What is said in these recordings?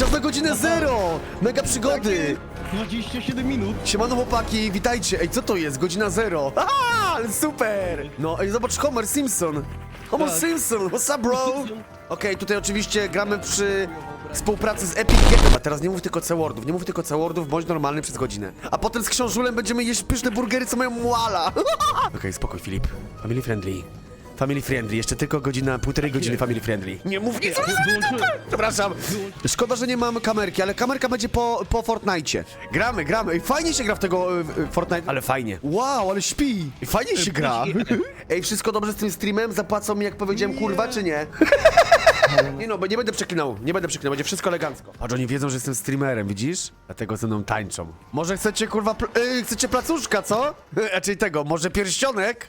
Czas na godzinę zero! Mega przygody! 27 minut. Siemano chłopaki, witajcie! Ej, co to jest? Godzina zero! Aha, ale super! No, ej, zobacz, Homer Simpson! Homer Tak. Simpson, what's up, bro? Okej, tutaj oczywiście gramy przy współpracy z Epic Games. A teraz nie mów tylko C-wordów, nie mów tylko C-wordów, bądź normalny przez godzinę. A potem z książulem będziemy jeść pyszne burgery, co mają muala. Okej, spokój, Filip. Family friendly. Family friendly, jeszcze tylko godzina, półtorej godziny family friendly. Nie mów nic! Przepraszam. Szkoda, że nie mam kamerki, ale kamerka będzie po, po Fortnite. Gramy, gramy. Ej, fajnie się gra w tego w- e, Fortnite, ale fajnie. Wow, ale śpi. Ej, Fajnie się gra. Ej, wszystko dobrze z tym streamem? Zapłacą mi, jak powiedziałem, kurwa, czy nie? Nie no, bo nie będę przeklinał, nie będę przeklinał, będzie wszystko elegancko. Patrz, oni wiedzą, że jestem streamerem, widzisz? Dlatego ze mną tańczą. Może chcecie, kurwa, pl- e, chcecie placuszka, co? A czyli tego, może pierścionek?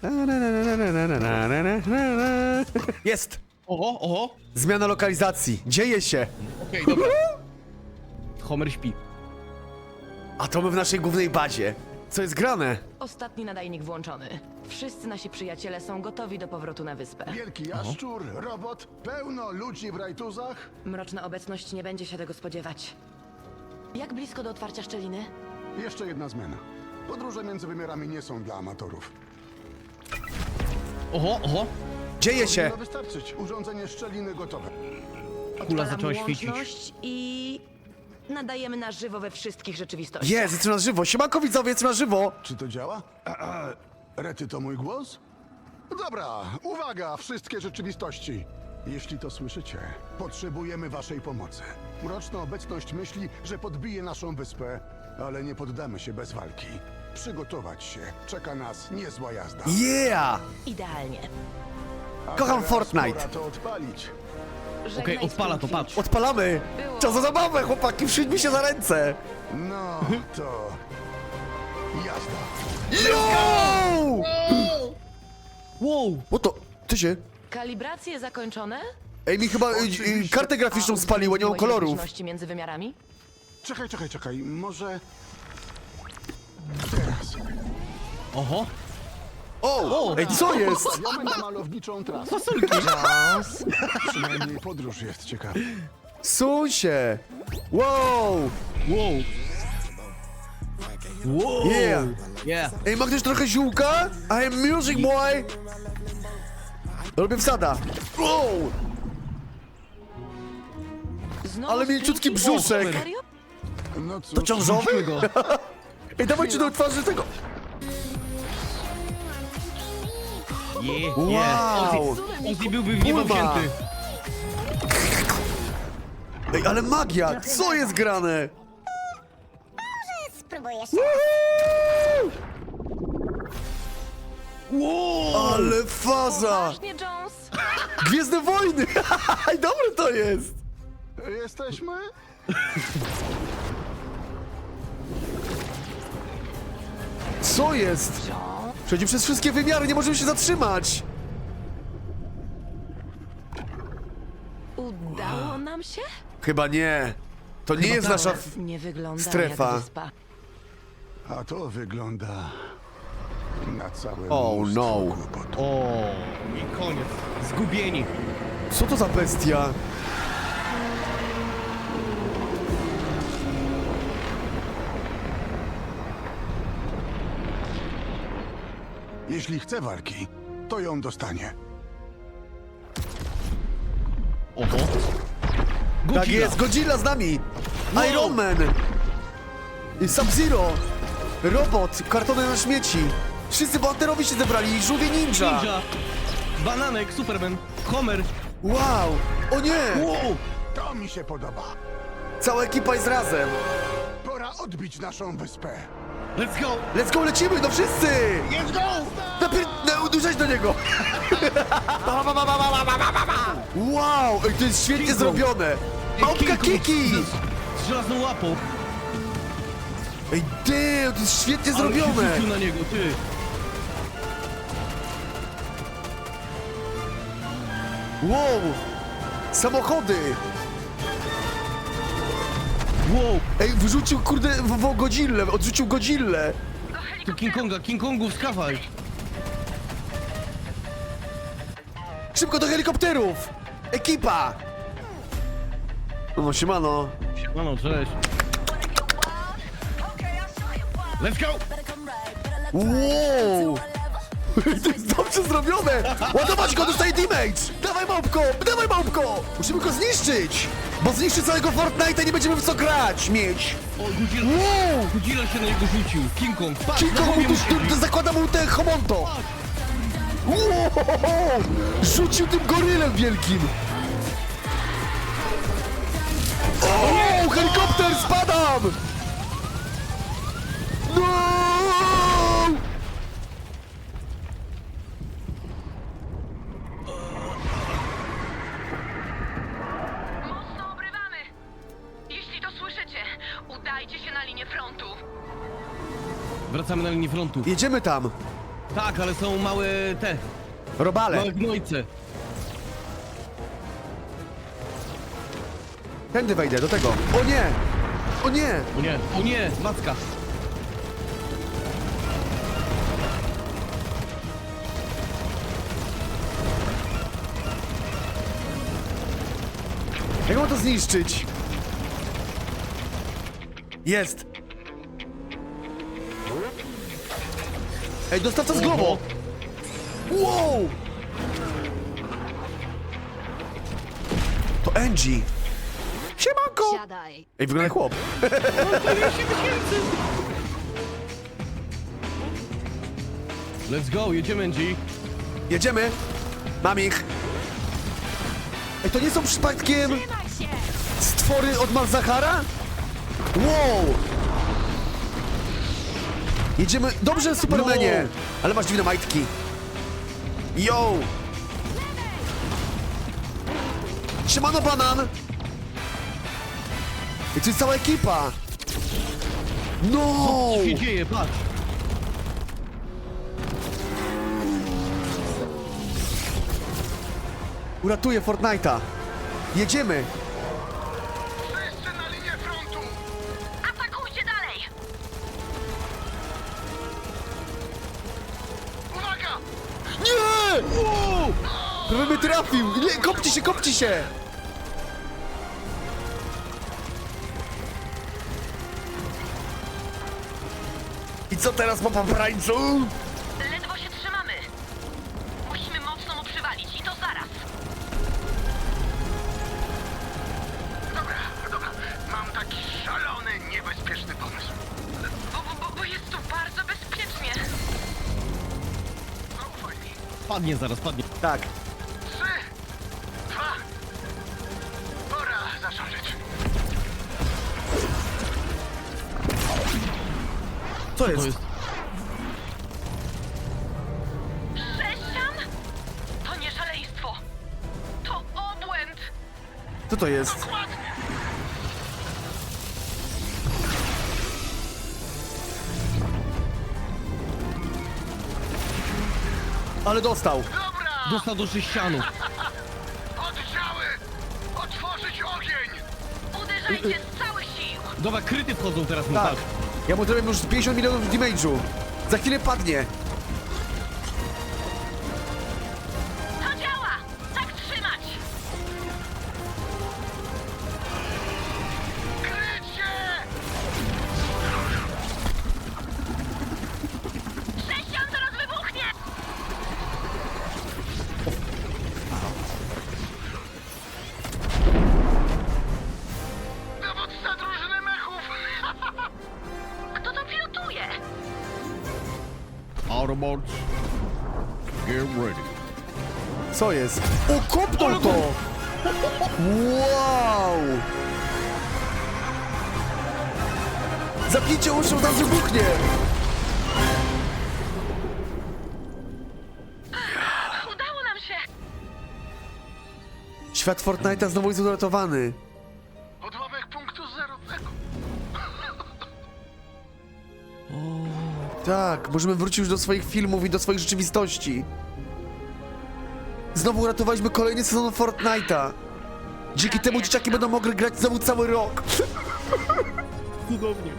Jest! Oho, oho. Zmiana lokalizacji, dzieje się. Okej, dobra. Homer śpi. A to my w naszej głównej bazie. Co jest grane? Ostatni nadajnik włączony. Wszyscy nasi przyjaciele są gotowi do powrotu na wyspę. Wielki jaszczur, robot, pełno ludzi w rajtuzach. Mroczna obecność nie będzie się tego spodziewać. Jak blisko do otwarcia szczeliny? Jeszcze jedna zmiana. Podróże między wymiarami nie są dla amatorów. Oho, oho. Dzieje się! Powinno wystarczyć. Urządzenie szczeliny gotowe. Kula Odpalam zaczęła świecić. łączność i nadajemy na żywo we wszystkich rzeczywistościach. Jest, jestem na żywo. Siemanko widzowie, jestem na żywo. Czy to działa? A, a, Rety to mój głos? Dobra, uwaga, wszystkie rzeczywistości. Jeśli to słyszycie, potrzebujemy waszej pomocy. Mroczna obecność myśli, że podbije naszą wyspę, ale nie poddamy się bez walki. Przygotować się. Czeka nas niezła jazda. Yeah! Idealnie. A kocham teraz Fortnite. Pora to odpalić. Żegnaj Okej, odpala to, patrz. Odpalamy! Czas za zabawę, chłopaki, przyjdźmy się za ręce! No, to... Jazda. Yo! Wow. O to, ty się... Kalibracje zakończone? Ej, mi chyba y, y, kartę graficzną spaliło, nie mam kolorów. Różności między wymiarami? Czekaj, czekaj, czekaj. Może... Teraz. Oho. O! Ej, co jest? Stawiamy na malowniczą trasę. Fasolki. Przynajmniej podróż jest ciekawa. Suń się! Wow! Wow. Wow. Yeah! Yeah. Ej, ma ktoś trochę ziółka? I am music boy! Robię wsada. Wow! Znowu Ale mięciutki brzuszek. Serio? No cóż, To ciążowy? Ej, dawajcie do twarzy tego! Yeah, yeah. Wow! Ozzy, byłby w niebo Bulma. wzięty. Ej, ale magia! Co jest grane? Spróbujesz. Wow. Ale faza! Jones? Gwiezdne wojny! Ej, dobre to jest! Jesteśmy? Co jest? Przejdźmy przez wszystkie wymiary, nie możemy się zatrzymać! Udało nam się? Chyba nie. To nie jest nasza... f- Nie wygląda Strefa. jak wyspa. A to wygląda na całe Oh, mnóstwo no. O, i koniec. Zgubieni. Co to za bestia? Jeśli chce walki, to ją dostanie. Oho. Tak Godzilla. jest, Godzilla z nami! Wow. Iron Man! Sub-Zero! Robot, kartony na śmieci! Wszyscy bohaterowie się zebrali, żółwie ninja! Ninja. Bananek, Superman. Homer. Wow! O nie! Wow. To mi się podoba. Cała ekipa jest razem! Pora odbić naszą wyspę. Let's go. Let's go, lecimy, no wszyscy! Let's go! Napier... No, uderzać do niego! wow! Ej, to jest świetnie King Kong. zrobione! Małpka Kiki! Z, z żelazną łapą. Ej, damn, to jest świetnie Ale się zrobione! rzucił na niego, ty. Wow! Samochody! Wow. Ej, wyrzucił kurde w, w Godzillę, odrzucił Godzillę! Tu King Konga, King Kongów, skawaj. Szybko do helikopterów! Ekipa! No siemano. Siemano, cześć. Let's go! Wow! To jest dobrze zrobione! Ładować go, dostaje damage! Dawaj małpko, dawaj małpko! Musimy go zniszczyć! Bo zniszczy całego Fortnite'a i nie będziemy w co grać mieć! O, Godzilla, Wow! Godzilla się na niego rzucił. King Kong, patrz, King Kong mu tu, siedzi. tu, zakłada mu te homonto! Wow! Rzucił tym gorylem wielkim! O, na linię frontu. Wracamy na linię frontu. Jedziemy tam! Tak, ale są małe te, Robale! małe gnojce. Tędy wejdę, do tego. O nie! O nie! O nie, o nie, macka. Jak mam to zniszczyć? Jest! Ej, dostawca z głową! Wow! To Angie! Siemanko! Siadaj. Ej, wygląda jak chłop. Let's go, jedziemy, Angie. Jedziemy! Mam ich! Ej, to nie są przypadkiem stwory od Malzahara? Wow! Jedziemy... Dobrze, Supermanie! Ale masz dziwne majtki. Yo! Siemano, banan! I to jest cała ekipa! No! Co się dzieje, patrz. Uratuję Fortnite'a! Jedziemy! Prawie mnie trafił! Nie, kopcie się, kopcie się! I co teraz po poprańcu? Ledwo się trzymamy. Musimy mocno mu przywalić i to zaraz. Dobra, dobra. Mam taki szalony, niebezpieczny pomysł. Bo, bo, bo, bo jest tu bardzo bezpiecznie. Zaufaj mi. Padnie zaraz, padnie. Tak. Co To jest? jest... Sześcian? To nie szaleństwo. To obłęd. Co to jest? Dokładnie! Ale dostał! Dobra! Dostał do sześcianów. Oddziały! Otworzyć ogień! Uderzajcie z całych sił. Dobra, kryty wchodzą teraz mu, Tak. patrz. Ja mu zrobię już 50 milionów damage'u. Za chwilę padnie. Autobots, get ready. Co jest? O, kopnął to! Wow! Zapnijcie uszy, tam wybuchnie! Udało nam się! Świat Fortnite'a znowu jest uratowany. Tak, możemy wrócić już do swoich filmów i do swoich rzeczywistości. Znowu uratowaliśmy kolejny sezon Fortnite'a. Dzięki temu dzieciaki będą mogły grać znowu cały rok. Cudownie.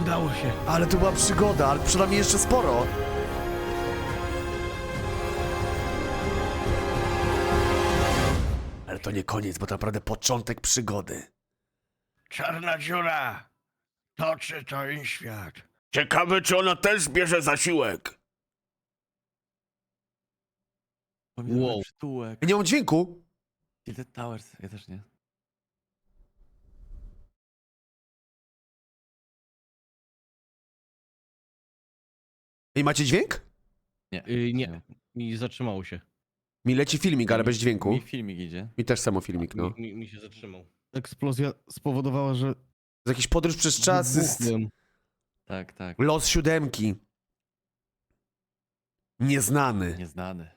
Udało się. Ale to była przygoda, ale przed nami jeszcze sporo. Ale to nie koniec, bo to naprawdę początek przygody. Czarna dziura toczy ten świat. Ciekawe, czy ona też bierze zasiłek. Wow. Przytułek. Nie mam dźwięku. Tilted Towers, ja też nie. I macie dźwięk? Nie. Y, nie, mi zatrzymało się. Mi leci filmik, ale bez dźwięku. Mi filmik idzie. Mi też samo filmik, no. Mi, mi, mi się zatrzymał. Eksplozja spowodowała, że To jakiś podróż przez czas jest. Tak, tak. los siódemki. Nieznany. Nieznany.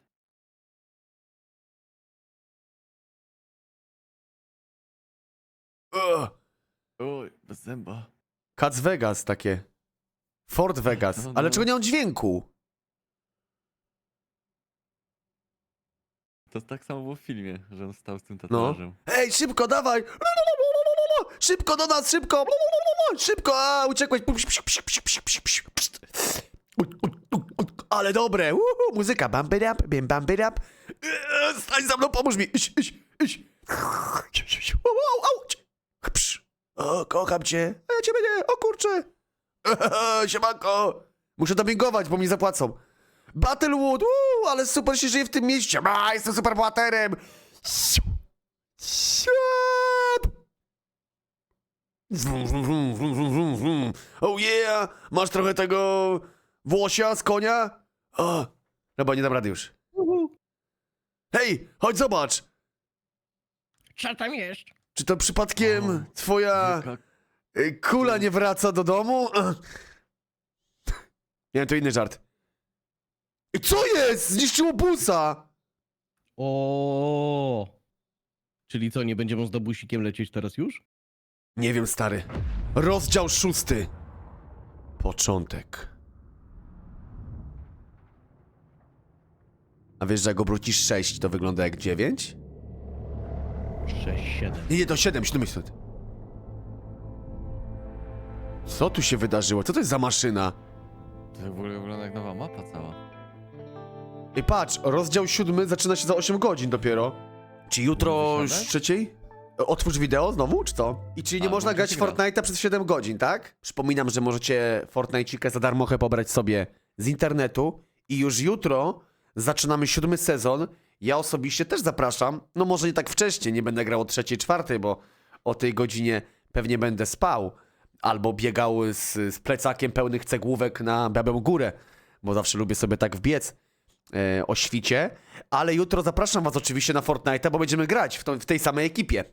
Ugh. Oj, bez zęba. Cats Vegas takie. Fort Vegas. No, Ale no. czego nie mam dźwięku? To tak samo było w filmie, że on stał z tym No. tatuażem. Ej, szybko, dawaj! Szybko do nas, szybko! Szybko! A, uciekłeś! Ale dobre! Uhu, muzyka! Bam, bam, bam, bam, bam. Eee, Stań za mną, pomóż mi! O, kocham cię! A ja ciebie nie! O kurczę! Siemanko! Muszę domingować, bo mi zapłacą. Battlewood! Uuu, ale super się żyje w tym mieście! A, jestem super bohaterem! Siap! Wum, wum, wum, wum, wum, wum, wum. Oh yeah! Masz trochę tego włosia z konia? O, dobra, nie dam rady już. Hej, chodź zobacz! Co tam jest? Czy to przypadkiem O, twoja y, kula nie wraca do domu? Nie, to inny żart. I Co jest? Zniszczyło busa! O. Czyli co, nie będziemy z dobusikiem lecieć teraz już? Nie wiem, stary. Rozdział szósty. Początek. A wiesz, że jak obrócisz 6, to wygląda jak 9? 6, 7. Nie, nie, to 7, 7 jest. Co tu się wydarzyło? Co to jest za maszyna? To w ogóle wygląda jak nowa mapa cała. Ej, patrz, rozdział siódmy zaczyna się za 8 godzin dopiero. Czy jutro Wysiadać? z trzeciej? Otwórz wideo znowu, czy co? I czyli nie A, można grać w. Fortnite'a przez 7 godzin, tak? Przypominam, że możecie Fortnite'cikę za darmochę pobrać sobie z internetu i już jutro zaczynamy siódmy sezon. Ja osobiście też zapraszam. No może nie tak wcześnie, nie będę grał o trzeciej, czwartej, bo o tej godzinie pewnie będę spał. Albo biegał z, z plecakiem pełnych cegłówek na Białą Górę, bo zawsze lubię sobie tak wbiec e, o świcie. Ale jutro zapraszam was oczywiście na Fortnite'a, bo będziemy grać w, w tej samej ekipie.